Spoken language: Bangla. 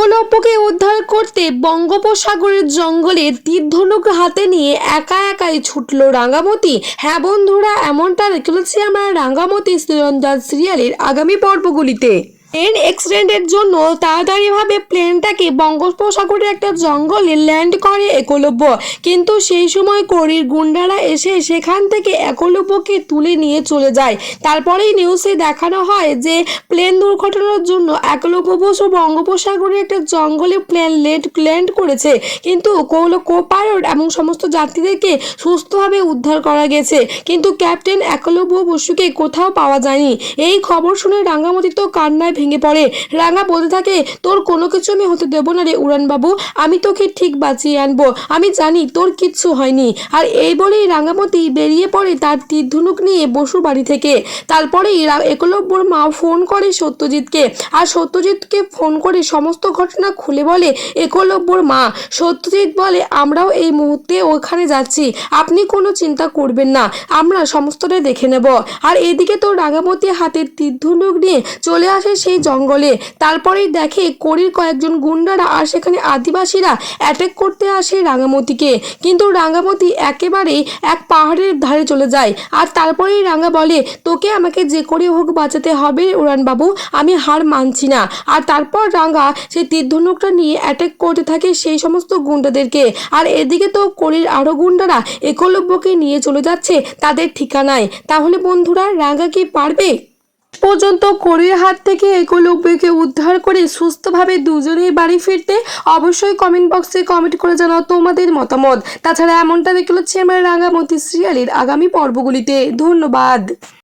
একলব্যকে উদ্ধার করতে বঙ্গোপসাগরের জঙ্গলে তীরধনুক হাতে নিয়ে একা একাই ছুটল রাঙ্গামতি হ্যাঁ বন্ধুরা, এমনটা দেখেছি আমরা রাঙ্গামতি সিরঞ্জাজ সিরিয়ালের আগামী পর্বগুলিতে। প্লেন অ্যাক্সিডেন্টের জন্য তাড়াতাড়িভাবে প্লেনটাকে বঙ্গোপসাগরের একটা জঙ্গলে ল্যান্ড করে একলব্য। কিন্তু সেই সময় করির গুন্ডারা এসে সেখান থেকে একলব্যকে তুলে নিয়ে চলে যায়। তারপরেই নিউজে দেখানো হয় যে প্লেন দুর্ঘটনার জন্য একলব্য বসু বঙ্গোপসাগরে একটা জঙ্গলে প্লেন লেট ল্যান্ড করেছে। কিন্তু কৌল কো এবং সমস্ত যাত্রীদেরকে সুস্থভাবে উদ্ধার করা গেছে। কিন্তু ক্যাপ্টেন একলব্য বসুকে কোথাও পাওয়া যায়নি। এই খবর শুনে রাঙ্গামতি তো কান্নায় ভেঙে পড়ে। রাঙা বলতে থাকে, তোর কোনো কিছু আমি হতে দেবো না রে উড়ানবাবু, আমি তোকে ঠিক বাঁচিয়ে আনব। আমি জানি তোর কিচ্ছু হয়নি। আর এই বলেই রাঙ্গামতি বেরিয়ে পড়ে তার তীর ধনুক নিয়ে বসু বাড়ি থেকে। তারপরেই একলব্যর মা ফোন করে সত্যজিৎকে, আর সত্যজিৎকে ফোন করে সমস্ত ঘটনা খুলে বলে একলব্যর মা। সত্যজিৎ বলে, আমরাও এই মুহূর্তে ওখানে যাচ্ছি, আপনি কোনো চিন্তা করবেন না, আমরা সমস্তটা দেখে নেব। আর এদিকে তো রাঙামতি হাতের তীর ধনুক নিয়ে চলে আসে সেই জঙ্গলে। তারপরেই দেখে করির কয়েকজন গুন্ডারা আর সেখানে আদিবাসীরা অ্যাটাক করতে আসে রাঙামতিকে। কিন্তু রাঙামতি একেবারেই এক পাহাড়ের ধারে চলে যায়। আর তারপরেই রাঙা বলে, তোকে আমাকে যে করে হোক বাঁচাতে হবে উড়ানবাবু, আমি হার মানছি না। আর তারপর রাঙা সেই তীর্ধনুকটা নিয়ে অ্যাটাক করতে থাকে সেই সমস্ত গুন্ডাদেরকে। আর এদিকে তো করির আরও গুন্ডারা একলব্যকে নিয়ে চলে যাচ্ছে তাদের ঠিকানায়। তাহলে বন্ধুরা, রাঙা কি পারবে? পর্যন্ত করির হাত থেকে একলব্যকে উদ্ধার করে সুস্থভাবে দুজনেই বাড়ি ফিরতে অবশ্যই কমেন্ট বক্সে কমেন্ট করে জানাও তোমাদের মতামত। তাছাড়া এমনটা দেখল আমার রাঙামতি সিরিয়ালের আগামী পর্বগুলিতে। ধন্যবাদ।